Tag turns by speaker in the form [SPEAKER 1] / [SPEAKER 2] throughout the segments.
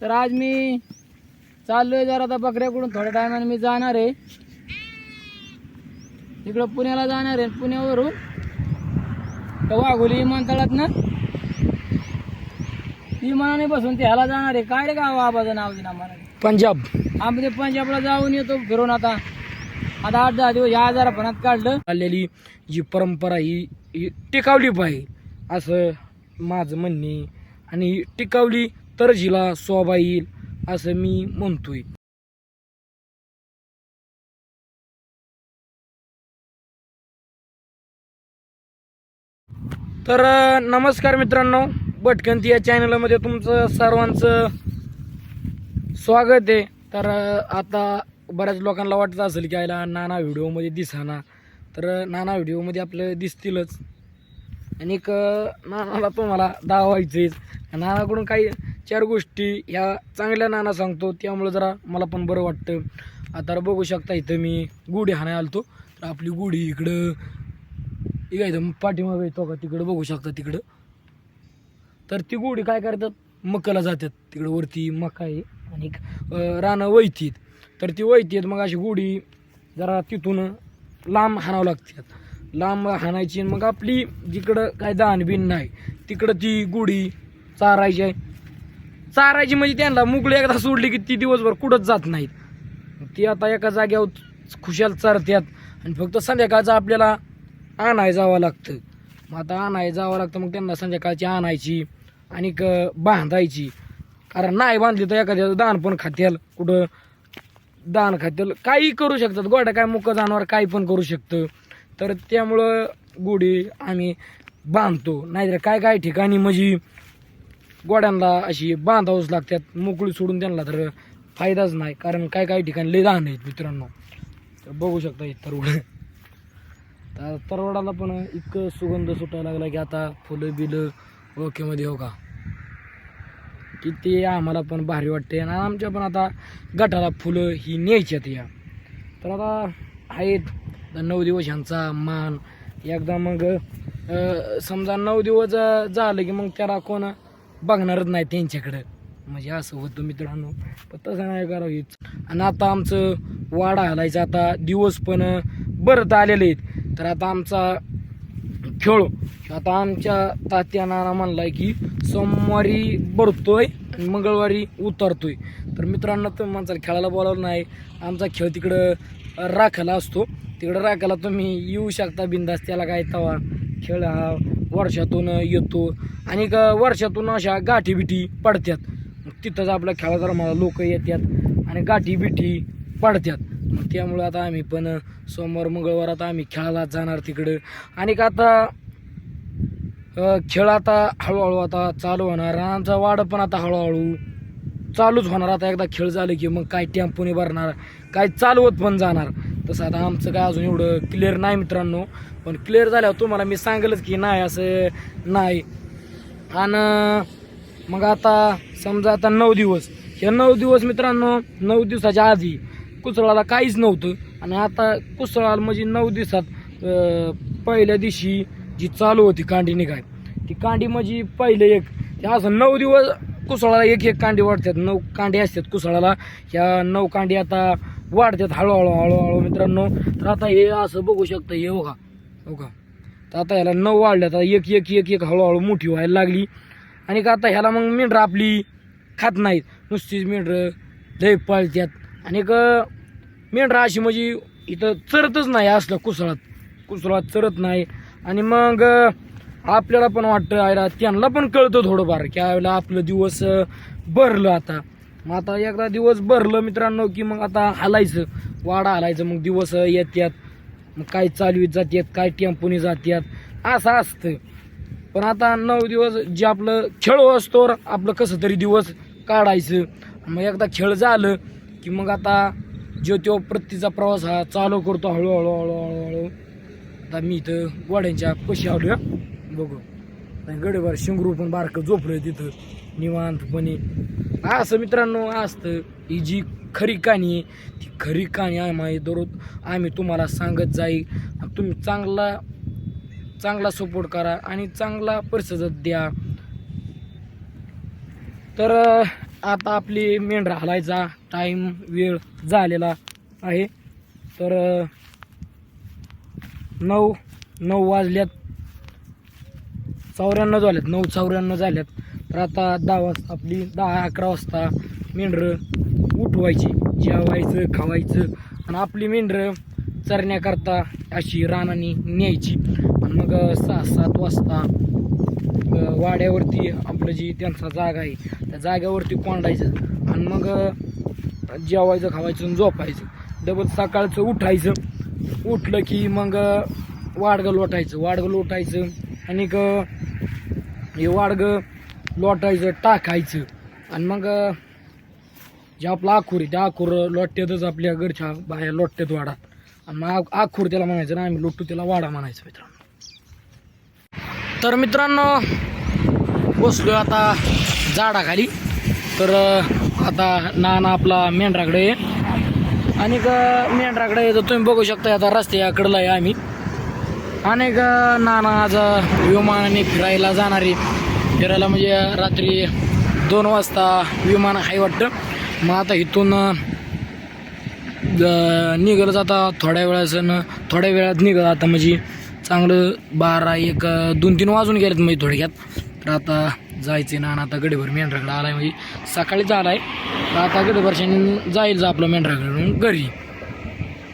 [SPEAKER 1] तर आज मी चाललोय जरा आता बकऱ्याकडून. थोड्या टायमाने मी जाणार आहे. तिकडं पुण्याला जाणार आहे पुण्यावरून. तर वाघोली विमानतळात ना? विमानाने बसून ते ह्याला जाणार आहे. काय रे गाव आबाचं नाव दिना मला?
[SPEAKER 2] पंजाब.
[SPEAKER 1] आम्ही ते पंजाबला जाऊन येतो फिरून आता. आता आठ दहा दिवस ह्या आजारापणात काढलं.
[SPEAKER 2] चाललेली जी परंपरा ही ही टिकावली पाहिजे असं माझं म्हणणे. आणि ही टिकावली तर जिला शोभा येईल असं मी म्हणतोय. तर नमस्कार मित्रांनो भटकंती या चॅनलमध्ये तुमचं सर्वांचं स्वागत आहे. तर आता बऱ्याच लोकांना वाटत असेल की आयला नाना व्हिडिओमध्ये दिसाना. तर नाना व्हिडिओमध्ये आपलं दिसतीलच. आणि एक अं, नानाला तुम्हाला दावायचंच नानाकडून काही चार गोष्टी ह्या चांगल्या नाना सांगतो त्यामुळं जरा मला पण बरं वाटतं. आता बघू शकता इथं मी गुढी हाणाय आलतो. तर आपली गुढी इकडं ही इथं पाठीमागं येतो का तिकडं बघू शकता तिकडं. तर ती गुढी काय करतात? मकाला जातात. तिकडं वरती मका आहे आणि रानं वैतीत तर ती वैतीत मग अशी गुढी जरा तिथून लांब हाणावं लागतात. लांब हाणायची आणि मग आपली जिकडं काय दानबीन नाही तिकडं ती गुढी चारायची आहे. चारायची म्हणजे त्यांना मुगळी एकदा सोडली की ती दिवसभर कुठंच जात नाहीत. मग ती आता एका जाग्यावर खुशाल चारत्यात आणि फक्त संध्याकाळचं आपल्याला आणाय जावं लागतं. मग आता आणाय जावं लागतं मग त्यांना संध्याकाळची आणायची आणि क- बांधायची. कारण नाही बांधली तर एखाद्या दान पण खात्याल कुठं दान खात्याल. काही करू शकतात. गोड्या काय मुकं जनावर काही पण करू शकतं. तर त्यामुळं गुढी आम्ही बांधतो. नाहीतर काय काय ठिकाणी म्हणजे गोड्यांना अशी बांधावंच लागतात. मोकळी सोडून त्यांना तर फायदाच नाही. कारण काय काय ठिकाणी लय दान आहेत मित्रांनो. तर बघू शकता हे तरवड तर तरवडाला पण इतकं सुगंध सुटायला लागला की आता फुलं बिलं ओकेमध्ये हो का? की ते आम्हाला पण भारी वाटते आणि आमच्या पण आता गटाला फुलं ही न्यायच्यात या. तर आता आहेत नऊ दिवस ह्यांचा मान. एकदा मग समजा नऊ दिवस झालं की मग त्याला कोण बघणारच नाही त्यांच्याकडं. म्हणजे असं होतं मित्रांनो. पण तसं नाही करावं आणि आता आमचं वाडा हलायचं आता दिवस पण बरत आलेले आहेत. तर आता आमचा खेळ. आता आमच्या तात्याना म्हणलाय की सोमवारी भरतोय आणि मंगळवारी उतरतोय. तर मित्रांनो तुम्ही माणसाला खेळायला बोलावलं नाही. आमचा खेळ तिकडं राखायला असतो. तिकडं राखायला तुम्ही येऊ शकता बिंदास. त्याला काय तवा खेळ हा वर्षातून येतो. आणि क- वर्षातून अशा गाठी बिठी पडत्यात. मग तिथंच आपल्या खेळाला मला लोक येतात आणि गाठी बिठी पडत्यात. मग त्यामुळं आता आम्ही पण सोमवार मंगळवार आता आम्ही खेळायला जाणार तिकडं. आणि का आता खेळ आता हळूहळू आता चालू होणार. आमचा वाढ पण आता हळूहळू चालूच होणार. आता एकदा खेळ झालं की मग काय टेम्पोने भरणार काय चालवत पण जाणार. तसं आता आमचं काय अजून एवढं क्लिअर नाही मित्रांनो. पण क्लिअर झाल्यावर तुम्हाला मी सांगेलच की नाही असं नाही. आणि मग आता समजा आता नऊ दिवस. हे नऊ दिवस मित्रांनो नऊ दिवसाच्या आधी कुसळाला काहीच नव्हतं. आणि आता कुसळाला म्हणजे नऊ दिवसात पहिल्या दिवशी जी चालू होती कांडी निघाय ती कांडी म्हणजे पहिले एक. असं नऊ दिवस कुसळाला एक एक कांडी वाढतात नऊ कांडी असतात कुसळाला. ह्या नऊ कांडी आता वाढतात हळूहळू हळूहळू मित्रांनो. तर आता हे असं बघू शकतं हे बघा का हो का? तर आता ह्याला नऊ वाढल्या आता एक एक एक एक हळूहळू मोठी व्हायला लागली. आणि का आता ह्याला मग मेंढरं आपली खात नाहीत. नुसतीच मेंढरं लय पाळत्यात. आणि एक मेंढरं अशी म्हणजे इथं चरतच नाही असलं कुसळात. कुसळात चरत नाही. आणि मग आपल्याला पण वाटतं आयला त्यांना पण कळतं थोडंफार की आयला आपलं दिवस भरलं आता. मग आता एकदा दिवस भरलं मित्रांनो की मग आता हालायचं. वाडा हालायचं मग दिवस अं, येत्यात. मग काय चालवीत जातात काय टेम्पोनी जातात असं असतं. पण आता नऊ दिवस जे आपलं खेळ असतो आपलं कसं तरी दिवस काढायचं. मग एकदा खेळ झालं की मग आता जो तो प्रतीचा प्रवास हा चालू करतो हळूहळू हळूहळू हळूहळू. आता मी इथं गोड्यांच्या कशी आवडूया बघू. आणि गडेवर शिंगरू पण बारकं झोपलं तिथं निवांतपणे. असं मित्रांनो असतं. ही जी खरी कहाणी आहे ती खरी कहाणी आम्ही दररोज आम्ही तुम्हाला सांगत जाईल तुम्ही चांगला चांगला सपोर्ट करा आणि चांगला परिसर द्या. तर आता आपली मेंढरा हलायचा टाईम वेळ झालेला आहे. तर नऊ नऊ वाजल्यात. चौऱ्याण्णव झाल्यात नऊ चौऱ्याण्णव झाल्यात तर आता दहा वाजता आपली दहा अकरा वाजता मेंढरं उठवायची जेवायचं खावायचं. आणि आपली मेंढरं चरण्याकरता अशी रानानी न्यायची. आणि मग सहा सात वाजता वाड्यावरती आपलं जी त्यांचा जागा आहे त्या जाग्यावरती कोंडायचं. आणि मग जेवायचं खावायचं आणि झोपायचं. डबल सकाळचं उठायचं. उठलं की मग वाडगं लोटायचं वाडगं लोटायचं आणि ग हे वाडग लोटायचं टाकायचं. आणि मग जे आपलं आखूर आहे त्या आखूर लोटत्यातच आपल्या घरच्या बाहेर लोटत्यात वाडा. आणि मग आखूर त्याला म्हणायचं ना आम्ही लोटू त्याला वाडा म्हणायचं मित्रांनो. तर मित्रांनो बसलो आता झाडाखाली. तर आता नाना आपला मेंढराकडे आहे. आणि मेंढराकडे तर तुम्ही बघू शकता आता रस्त्याकडला आहे आम्ही. आणि नाना आज विमानाने फिरायला जाणार आहे. फिरायला म्हणजे रात्री दोन वाजता विमान आहे वाटतं. मग आता इथून निघलं जाता थोड्या वेळाचं थोड्या वेळात निघलं आता म्हणजे चांगलं बारा एक दोन तीन वाजून गेलेत म्हणजे थोडक्यात. तर आता जायचं ना आता गडीभर मेंढराकडे आहे म्हणजे सकाळीच आलाय तर आता गडीभरशाने जाईल आपलं मेंढराकडे घरी.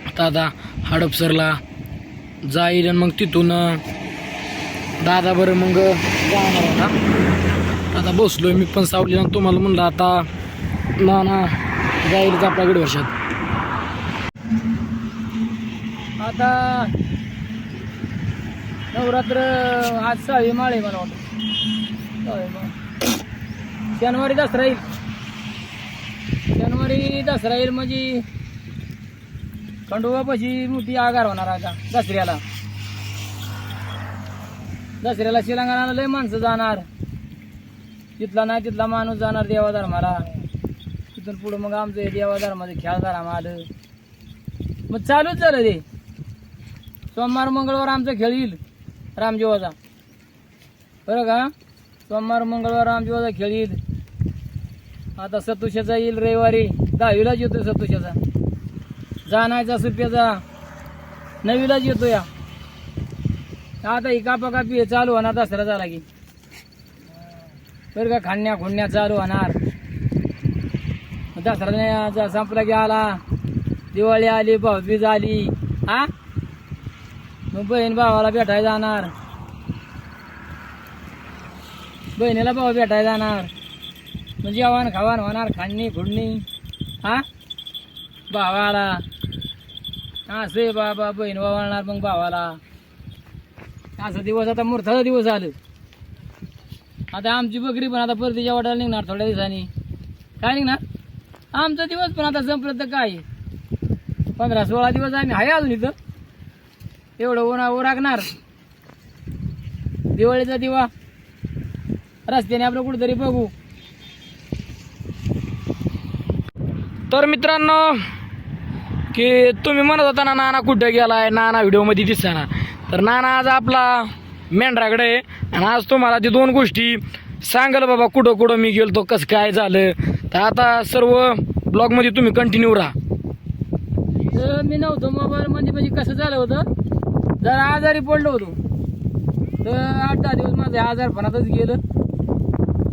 [SPEAKER 2] आता आता हडपसरला जाईल आणि मग तिथून दादा बरं मग जाणार होता आता बसलोय मी पण सावली ना तुम्हाला म्हणलं आता ना ना जाईलच आपल्या गडवर्षात
[SPEAKER 1] आता नवरात्र आज सहावी माळे मला वाटतं. शनिवारी दसरा येईल. शनिवारी दसरा येईल म्हणजे खंडोबापाशी मोठी आगार होणार आता दसऱ्याला. दसऱ्याला शिलांगणाला लय माणसं जाणार. तिथला नाही तिथला माणूस जाणार देवाधर्माला. तिथून पुढं मग आमचं हे देवा धर्माचं खेळ आलं मग चालूच झालं ते. सोमवार मंगळवार आमचा खेळ येईल रामजीवाचा. बरं का? सोमवार मंगळवार रामजीवाचा खेळ येईल. आता सतुशाचा येईल रविवारी. दहावीलाच येतो सतुशाचा जाणायचा सुप्याचा नवीलाच येतो या. आता ही कापा कापी चालू होणार दसरा झाला की. बरं का खाण्या खुडण्या चालू होणार. दसरा संपला की आला. दिवाळी आली भाऊबीज आली. हा? मग बहीण भावाला भेटायला जाणार. बहिणीला भाऊ भेटायला जाणार. मग जेवण खावण होणार खाणी खुडणी. हा? भावाला. असे बाबा बहीण वावळणार मग भावाला. असा दिवस आता मूर्ताचा दिवस आलं आता आमची बकरी पण आता परतीच्या वाटायला निघणार थोड्या दिवसांनी. काय निघणार? आमचा दिवस पण आता संपलं तर काय? पंधरा सोळा दिवस आम्ही आहे अजून इथं. एवढं उन्हा ओरागणार दिवाळीचा दिवा. रस्त्याने आपलं कुठेतरी बघू.
[SPEAKER 2] तर मित्रांनो की तुम्ही म्हणत होता ना नाना कुठं गेलाय? नाना व्हिडिओमध्ये दिसताना तर नाना आज आपला मेंढराकडे आहे. आणि आज तुम्हाला ते दोन गोष्टी सांगाल बाबा कुठं कुठं मी गेलो तो कसं काय झालं? तर आता सर्व ब्लॉगमध्ये तुम्ही कंटिन्यू राहा.
[SPEAKER 1] मी नव्हतो मोबाईल म्हणजे म्हणजे कसं झालं होतं? जरा आजारी पडलो होतो. तर आठ दहा दिवस माझं आजारपणातच गेलं.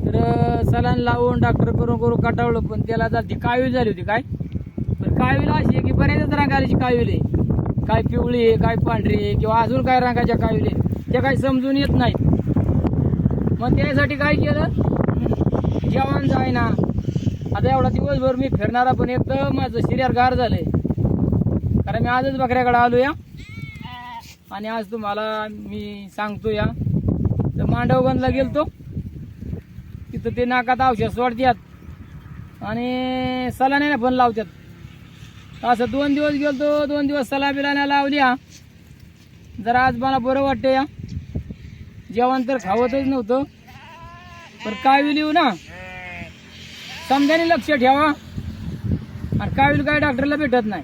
[SPEAKER 1] तर सलान लावून डॉक्टर करून करून कटावलं पण त्याला झाली काळी झाली होती काय? पण कावीळ अशी बऱ्याच रंगाची कावीळ काय पिवळी काय पांढरी किंवा अजून काय रंगाच्या कावीळ ते त्या काही समजून येत नाहीत. मग त्यासाठी काय केलं? जेवण जायना आता एवढा दिवसभर मी फिरणारा पण एकदम माझं शरीर गार झालंय. कारण मी आजच बकऱ्याकडे आलो या आणि आज तुम्हाला मी सांगतो या तर मांडवगंजला गेलतो. तिथं ते नाकात औषध सोडतात. आणि सलाण्याने पण लावतात. असं दोन दिवस गेलतो दोन दिवस सला बिलाने लावली हा. जरा आज मला बरं वाटतं या जेवण तर खावतच नव्हतं. पण काय लिहू ना. समजाने लक्ष ठेवा. आणि काविल काय डॉक्टरला भेटत नाही.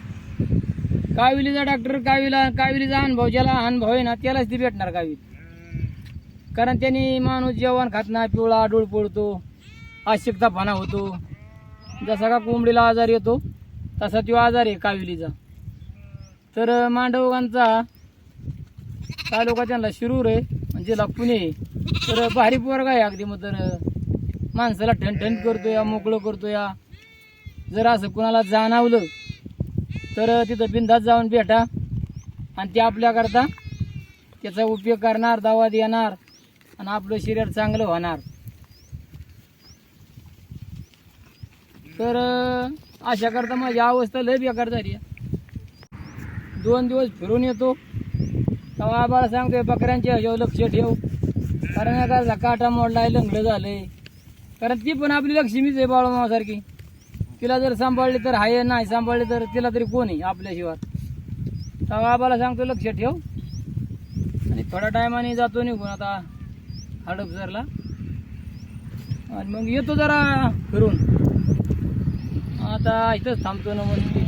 [SPEAKER 1] काविलीचा डॉक्टर काविला काविलीचा अनुभव ज्याला अनुभव आहे ना त्यालाच ती भेटणार कावी कारण त्यांनी माणूस जेवण खात नाही पिवळा डोळ पडतो अशक्तपणा होतो. जसा का कोंबडीला आजार येतो. तसा तो आजार आहे काविलीचा. तर मांडवगांचा तालुका त्यांना शिरूर आहे म्हणजे जिल्हा पुणे आहे. तर भारी पोरगा आहे अगदी मग तर माणसाला ठणठण करतो या मोकळं करतो या जर असं कुणाला जाणवलं तर तिथं बिंदात जाऊन भेटा. आणि ते आपल्याकरता त्याचा उपयोग करणार दावा देणार आणि आपलं शरीर चांगलं होणार. तर अशा करता माझी अवस्था लय बेकार झाली आहे. दोन दिवस फिरून येतो. तेव्हा आबाळा सांगतोय बकऱ्यांच्या ह्याच्यावर लक्ष ठेव. कारण एखादा काटा मोडलाय लंगडं झालंय. कारण ती पण आपली लक्ष्मीच आहे बाळूमासारखी तिला जर सांभाळली तर हाय नाही सांभाळली तर तिला तरी कोण आहे आपल्याशिवाय तेव्हा आबाला सांगतो लक्ष ठेव. आणि थोड्या टायमाने जातो निघून आता हडपसरला. आणि मग येतो जरा फिरून. आता इथंच थांबतो ना म्हणून